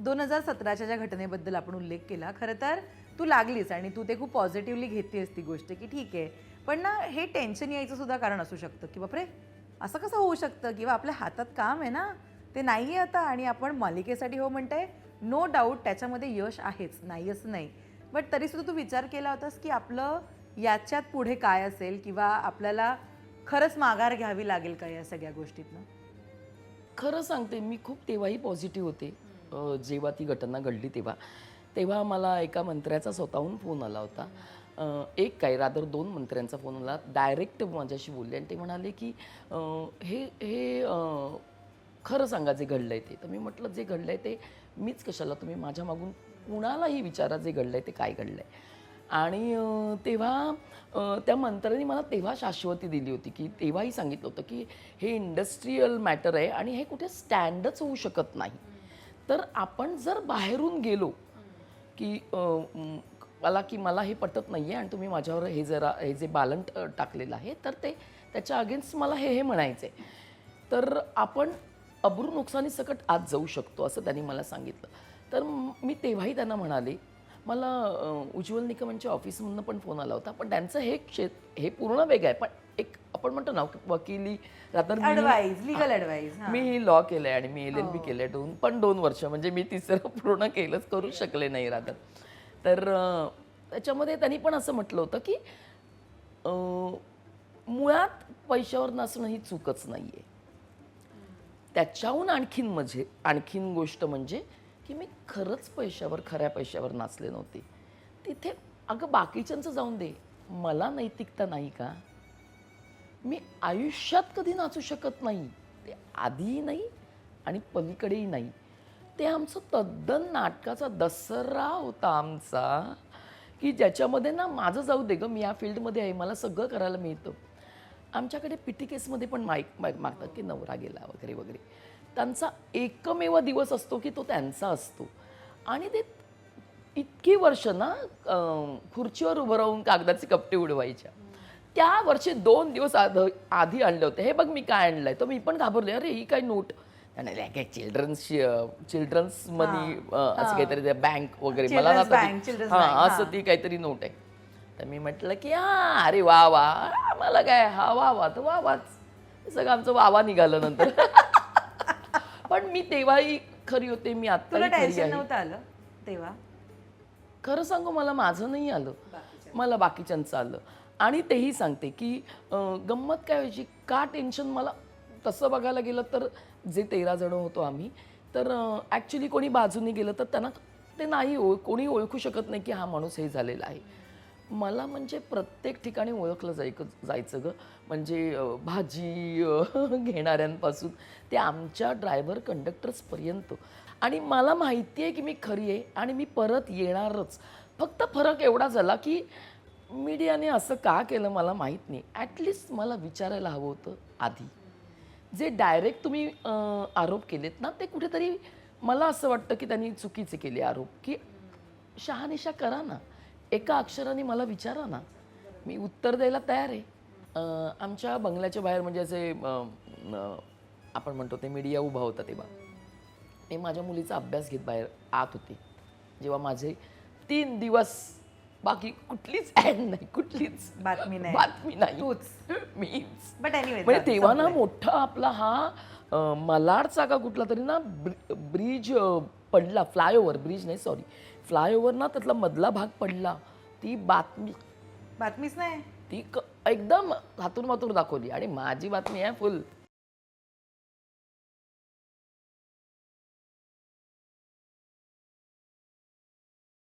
दोन हजार सतराच्या ज्या घटनेबद्दल आपण उल्लेख केला खरं तर तू लागलीस आणि तू ते खूप पॉझिटिव्हली घेतेस ती गोष्ट की ठीक आहे. पण ना हे टेन्शन यायचं सुद्धा कारण असू शकतं की बापरे असं कसं होऊ शकतं? किंवा आपल्या हातात काम आहे ना ते नाही आहे आता आणि आपण मालिकेसाठी हो म्हणते नो डाऊट त्याच्यामध्ये यश आहेच नाही. असं नाही बट तरीसुद्धा तू विचार केला होतास की आपलं याच्यात पुढे काय असेल किंवा आपल्याला खरंच माघार घ्यावी लागेल का या सगळ्या गोष्टीतनं? खरं सांगते मी खूप तेव्हाही पॉझिटिव्ह होते. जेव्हा ती घटना घडली तेव्हा तेव्हा मला एका मंत्र्याचा स्वतःहून फोन आला होता. एक काय रादर दोन मंत्र्यांचा फोन आला डायरेक्ट माझ्याशी बोलले आणि ते म्हणाले की हे हे खरं सांगा जे घडलं आहे ते. तर मी म्हटलं जे घडलं आहे ते मीच कशाला तुम्ही माझ्या मागून कुणालाही विचारा जे घडलं आहे ते काय घडलं आहे आणि तेव्हा त्या मंत्र्यांनी मला तेव्हा शाश्वती दिली होती की तेव्हाही सांगितलं होतं की हे इंडस्ट्रीयल मॅटर आहे आणि हे कुठे स्टँडच होऊ शकत नाही. तर आपण जर बाहेरून गेलो की मला की मला हे पटत नाही आहे आणि तुम्ही माझ्यावर हे जरा हे जे बालन टाकलेलं आहे तर ते त्याच्या अगेन्स्ट मला हे हे म्हणायचं आहे तर आपण अब्रू नुकसानी सकट आत जाऊ शकतो असं त्यांनी मला सांगितलं. तर मी तेव्हाही त्यांना म्हणाले मला उज्ज्वल निकमांच्या ऑफिसमधनं पण फोन आला होता. पण त्यांचं हे क्षेत्र हे पूर्ण वेगळं आहे. पण एक आपण म्हणतो ना वकिली ॲडवाईज लिगल ॲडवाईज मी लॉ केलंय आणि मी एल एल बी केलंय दोन पण दोन वर्ष. म्हणजे मी तिसरं पूर्ण केलंच करू शकले नाही रादर. तर त्याच्यामध्ये त्यांनी पण असं म्हटलं होतं की मुळात पैशावर नसणं ही चूकच नाही आहे त्याच्याहून आणखीन म्हणजे आणखीन गोष्ट म्हणजे की मी खरंच पैशावर खऱ्या पैशावर नाचले नव्हते. तिथे अगं बाकीच्यांचं जाऊन दे. मला नैतिकता नाही का? मी आयुष्यात कधी नाचू शकत नाही. ते आधीही नाही आणि पलीकडेही नाही. ते आमचं तद्दन नाटकाचा दसरा होता आमचा की ज्याच्यामध्ये ना माझं जाऊ दे गं मी या फील्डमध्ये आहे. मला सगळं करायला मिळतं. आमच्याकडे पीटी केसमध्ये पण माईक मागतात की नवरा गेला वगैरे वगैरे. त्यांचा एकमेव दिवस असतो की तो त्यांचा असतो. आणि ते इतकी वर्ष ना खुर्चीवर उभं राहून कागदाचे कपटे उडवायच्या. त्या वर्षी दोन दिवस आध आधी आणले होते. हे बघ मी काय आणलंय. तर मी पण घाबरले. अरे ही काय नोट. त्याने काय चिल्ड्रन्स चिल्ड्रन्स मनी असं काहीतरी बँक वगैरे. मला हां असं ती काहीतरी नोट आहे. तर मी म्हटलं की हा अरे वा वा मला काय हा वा वा तर वा वाच. सगळं आमचं वावा निघालं नंतर. पण मी तेव्हाही खरी होते मी तुला आता खरी टेन्शन नव्हतं आलं तेव्हा? खरं सांगू मला माझं नाही आलं. मला बाकीच्यांचं आलं. आणि तेही सांगते की गंमत काय व्हायची का टेन्शन मला तसं बघायला गेलं तर जे तेरा जण होतो आम्ही तर ॲक्च्युली कोणी बाजूने गेलं तर त्यांना ते नाही ओळ कोणी ओळखू शकत नाही की हा माणूस हे झालेला आहे. मला म्हणजे प्रत्येक ठिकाणी ओळखलं जाय जायचं गं. म्हणजे भाजी घेणाऱ्यांपासून ते आमच्या ड्रायव्हर कंडक्टर्सपर्यंत. आणि मला माहिती आहे की मी खरी आहे आणि मी परत येणारच. फक्त फरक एवढा झाला की मीडियाने असं का केलं मला माहीत नाही. ॲटलिस्ट मला विचारायला हवं होतं आधी. जे डायरेक्ट तुम्ही आरोप केलेत ना ते कुठेतरी मला असं वाटतं की त्यांनी चुकीचे केले आरोप. की शहानिशा करा ना. एका अक्षराने मला विचारा ना. मी उत्तर द्यायला तयार आहे. आमच्या बंगल्याच्या बाहेर म्हणजे असे आपण म्हणतो ते मीडिया उभा होता तेव्हा. मी माझ्या मुलीचा अभ्यास घेत बाहेर आत होते. जेव्हा माझे तीन दिवस बाकी कुठलीच ॲड नाही कुठलीच बातमी नाही. बातमी नाही. मीच. बट म्हणजे तेव्हा ना मोठा आपला हा मलाडचा का कुठला तरी ना ब्रि- ब्रिज पडला फ्लायओव्हर ब्रिज नाही सॉरी. फ्लायओव्हर ना त्यातला मधला भाग पडला. ती बातमी बातमीच नाही? ती क- एकदम हातून मातून दाखवली. आणि माझी बातमी आहे फुल.